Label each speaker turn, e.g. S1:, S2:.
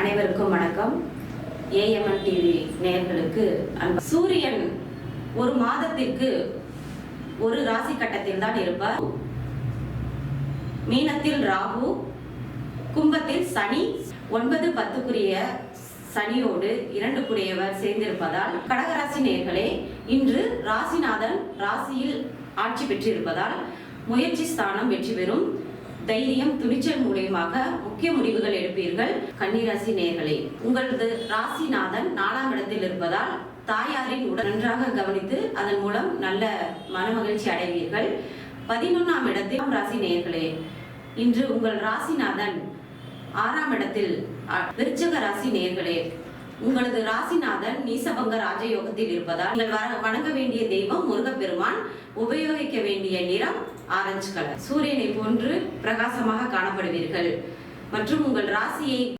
S1: அனைவருக்கும் வணக்கம். AMN TV நேயர்களுக்கு அன்பு. சூரியன் ஒரு மாதத்திற்கு ஒரு ராசி கட்டத்தில் தான் இருப்பார். மீனத்தில் ராகு கும்பத்தில் சனி. ஒன்பது பத்துக்குரிய சனியோடு இரண்டு குடையவர் சேர்ந்திருப்பதால் கடகராசி நேர்களே இன்று ராசிநாதன் ராசியில் ஆட்சி பெற்றிருப்பதால் முயற்சி ஸ்தானம் வெற்றி பெறும். தைரியம் துணிச்சல் மூலியமாக முக்கிய முடிவுகள் எடுப்பீர்கள். கன்னிராசி நேர்களே உங்களது ராசிநாதன் நாலாம் இடத்தில் இருப்பதால் தாயாரின் உடல் நன்றாக கவனித்து அதன் மூலம் நல்ல மனமகிழ்ச்சி அடைவீர்கள். பதினொன்றாம் இடத்தில் ராசி நேர்களே இன்று உங்கள் ராசிநாதன் ஆறாம் இடத்தில் விருச்சக ராசி நேர்களே உங்களது ராசிநாதன் நீசபங்க ராஜயோகத்தில் இருப்பதால் நீங்கள் வணங்க வேண்டிய தெய்வம் முருகப்பெருமான். உபயோகிக்க வேண்டிய நிறம் ஆரஞ்சு கலர் சூரியனை போன்று பிரகாசமாக காணப்படுவீர்கள். மற்றும் உங்கள் ராசியை